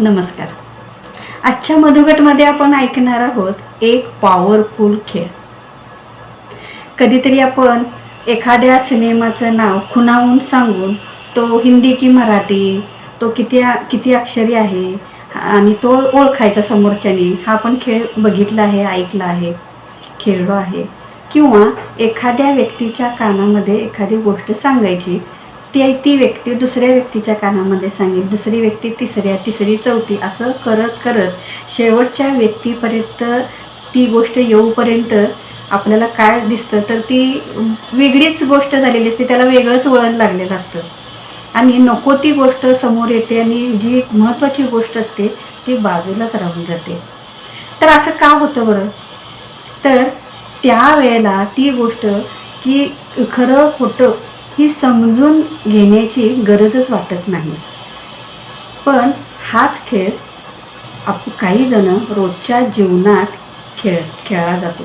नमस्कार. आजच्या मधुगटमध्ये आपण ऐकणार आहोत एक पॉवरफुल खेळ. कधीतरी आपण एखाद्या सिनेमाचं नाव खुणावून सांगून तो हिंदी की मराठी तो किती किती अक्षरी आहे आणि तो ओळखायचा समोरच्याने हा आपण खेळ बघितला आहे ऐकला आहे खेळलो आहे. किंवा एखाद्या व्यक्तीच्या कानामध्ये एखादी गोष्ट सांगायची ती ती व्यक्ती दुसऱ्या व्यक्तीच्या कानामध्ये सांगेल. दुसरी व्यक्ती तिसऱ्या तिसरी चौथी असं करत करत शेवटच्या व्यक्तीपर्यंत ती गोष्ट येऊपर्यंत आपल्याला काय दिसतं तर ती वेगळीच गोष्ट झालेली असते. त्याला वेगळंच वळण लागलेलं असतं. आणि नको ती गोष्ट समोर येते आणि जी महत्त्वाची गोष्ट असते ती बाजूलाच राहून जाते. तर असं का होतं बरं? तर त्या वेळेला ती गोष्ट की खरं खोटं ही समजून घेण्याची गरजच वाटत नाही. पण हाच खेळ आप काही जण रोजच्या जीवनात खेळ खेळला जातो.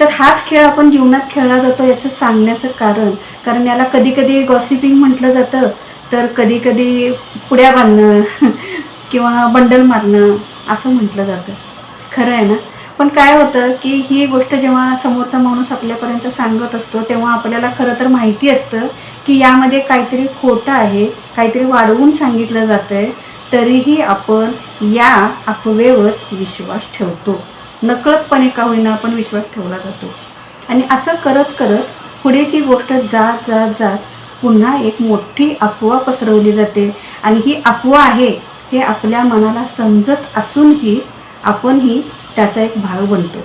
तर हाच खेळ आपण जीवनात खेळला जातो याचं सांगण्याचं कारण कारण याला कधी कधी गॉसिपिंग म्हटलं जातं. तर कधी कधी पुड्या बांधणं किंवा बंडल मारणं असं म्हटलं जातं. खरं आहे ना? पण काय होतं की ही गोष्ट जेव्हा समोरचा माणूस आपल्यापर्यंत सांगत असतो तेव्हा आपल्याला खरं तर माहिती असतं की यामध्ये काहीतरी खोटं आहे काहीतरी वाढवून सांगितलं जातं आहे तरीही आपण या अफवेवर विश्वास ठेवतो. नकळतपणे का होईना आपण विश्वास ठेवला जातो. आणि असं करत करत पुढे ती गोष्ट जात जात जात पुन्हा एक मोठी अफवा पसरवली जाते. आणि ही अफवा आहे हे आपल्या मनाला समजत असूनही आपणही त्याचा एक भाग बनतो.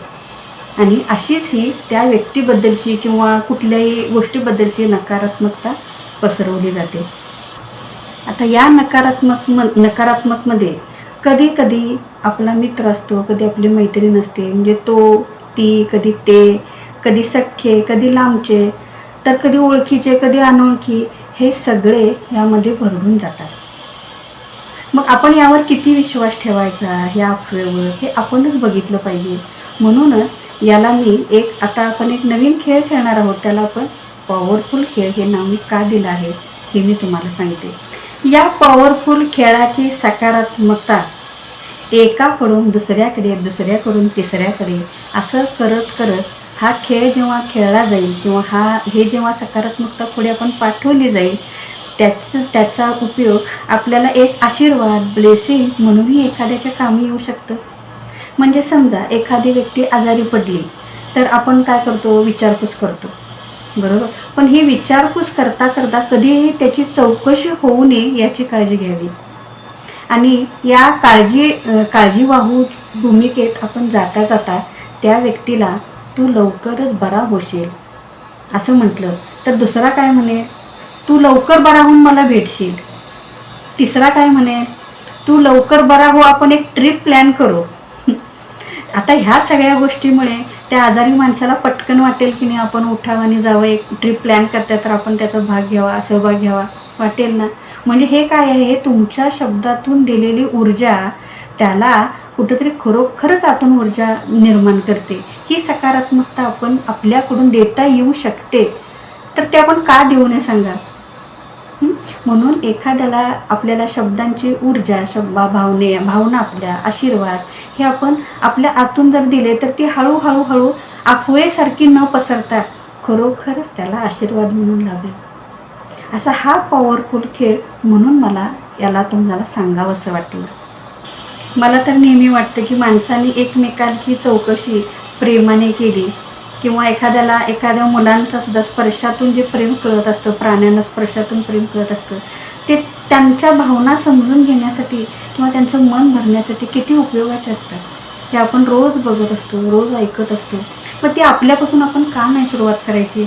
आणि अशीच ही त्या व्यक्तीबद्दलची किंवा कुठल्याही गोष्टीबद्दलची नकारात्मकता पसरवली जाते. आता या नकारात्मक म नकारात्मकमध्ये कधी कधी आपला मित्र असतो कधी आपली मैत्रीण असते म्हणजे तो ती कधी ते कधी सख्खे कधी लांबचे तर कधी ओळखीचे कधी अनोळखी हे सगळे यामध्ये भरडून जातात. मग आपण यावर किती विश्वास ठेवायचा? ह्या अफवेवर हे आपणच बघितलं पाहिजे. म्हणूनच याला मी एक आता आपण एक नवीन खेळ खेळणार आहोत. त्याला आपण पॉवरफुल खेळ हे नाव मी का दिलं आहे हे मी तुम्हाला सांगते. या पॉवरफुल खेळाची सकारात्मकता एकाकडून दुसऱ्याकडे दुसऱ्याकडून तिसऱ्याकडे असं करत करत हा खेळ जेव्हा खेळला जाईल किंवा हा हे जेव्हा सकारात्मकता पुढे आपण पाठवली जाईल त्याच त्याचा उपयोग आपल्याला एक आशीर्वाद ब्लेसिंग म्हणूनही एखाद्याच्या कामी येऊ शकतं. म्हणजे समजा एखादी व्यक्ती आजारी पडली तर आपण काय करतो? विचारपूस करतो. बरोबर? पण ही विचारपूस करता करता कधीही त्याची चौकशी होऊ नये याची काळजी घ्यावी. आणि या काळजी काळजीवाहू भूमिकेत आपण जाता जाता त्या व्यक्तीला तू लवकरच बरा होशील. असं म्हटलं तर दुसरा काय म्हणे? तू लवकर बरा होऊन मला भेटशील. तिसरा काय म्हणे तू लवकर बरा हो आपण एक ट्रिप प्लॅन करू. आता ह्या सगळ्या गोष्टीमुळे त्या आजारी माणसाला पटकन वाटेल की नाही आपण उठावं आणि जावं एक ट्रिप प्लॅन करता तर आपण त्याचा भाग घ्यावा सहभाग घ्यावा. वाटेल ना? म्हणजे हे काय आहे? हे तुमच्या शब्दातून दिलेली ऊर्जा त्याला कुठंतरी खरोखरच आतून ऊर्जा निर्माण करते. ही सकारात्मकता आपण आपल्याकडून देता येऊ शकते. तर ते आपण का देऊ नये सांगा? म्हणून एखाद्याला आपल्याला शब्दांची ऊर्जा शब्दा भावने भावना आपल्या आशीर्वाद हे आपण आपल्या आतून जर दिले तर ती हळूहळू हळू अफवेसारखी न पसरता खरोखरच त्याला आशीर्वाद म्हणून लाभेल. असा हा पॉवरफुल खेळ म्हणून मला याला तुम्हाला सांगावंसं वाटलं. मला तर नेहमी वाटतं की माणसाने एकमेकांची चौकशी प्रेमाने केली किंवा एखाद्याला एखाद्या मुलांचा सुद्धा स्पर्शातून जे प्रेम कळत असतं प्राण्यांना स्पर्शातून प्रेम कळत असतं ते त्यांच्या भावना समजून घेण्यासाठी किंवा त्यांचं मन भरण्यासाठी किती उपयोगाचे असतात? ते आपण रोज बघत असतो रोज ऐकत असतो. पण ते आपल्यापासून आपण का नाही सुरुवात करायची?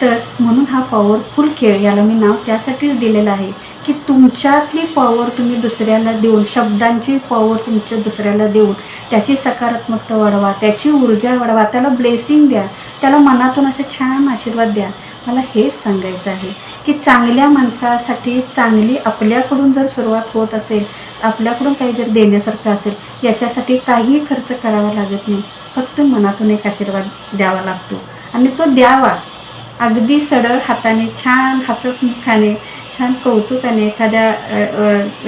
तर म्हणून हा पॉवरफुल खेळ याला मी नाव त्यासाठीच दिलेलं आहे की तुमच्यातली पॉवर तुम्ही दुसऱ्याला देऊन शब्दांची पॉवर तुमच्या दुसऱ्याला देऊन त्याची सकारात्मकता वाढवा त्याची ऊर्जा वाढवा त्याला ब्लेसिंग द्या त्याला मनातून असे छान आशीर्वाद द्या. मला हेच सांगायचं आहे की चांगल्या माणसासाठी चांगली आपल्याकडून जर सुरुवात होत असेल आपल्याकडून काही जर देण्यासारखं असेल याच्यासाठी काहीही खर्च करावा लागत नाही. फक्त मनातून एक आशीर्वाद द्यावा लागतो. आणि तो द्यावा. अगदी सरळ हाताने छान हसतमुखाने छान कौतुकाने एखाद्या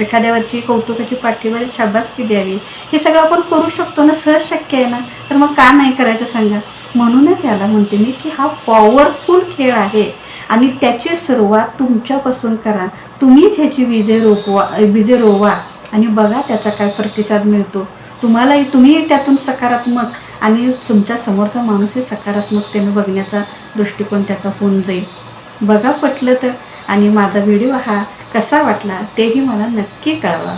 एखाद्यावरची कौतुकाची पाठीवर शाबासकी द्यावी. हे सगळं आपण करू शकतो ना? सहज शक्य आहे ना? तर मग का नाही करायचं सांगा? म्हणूनच याला म्हणते मी की हा पॉवरफुल खेळ आहे. आणि त्याची सुरुवात तुमच्यापासून करा. तुम्हीच ह्याची विजय रोखवा विजय रोवा. आणि बघा त्याचा काय प्रतिसाद मिळतो. तुम्हालाही तुम्ही त्यातून सकारात्मक आणि तुमच्या समोरचा माणूसही सकारात्मकतेने बघण्याचा दृष्टिकोन त्याचा होऊन जाईल. बघा पटलं तर. आणि माझा व्हिडिओ हा कसा वाटला तेही मला नक्की कळवा.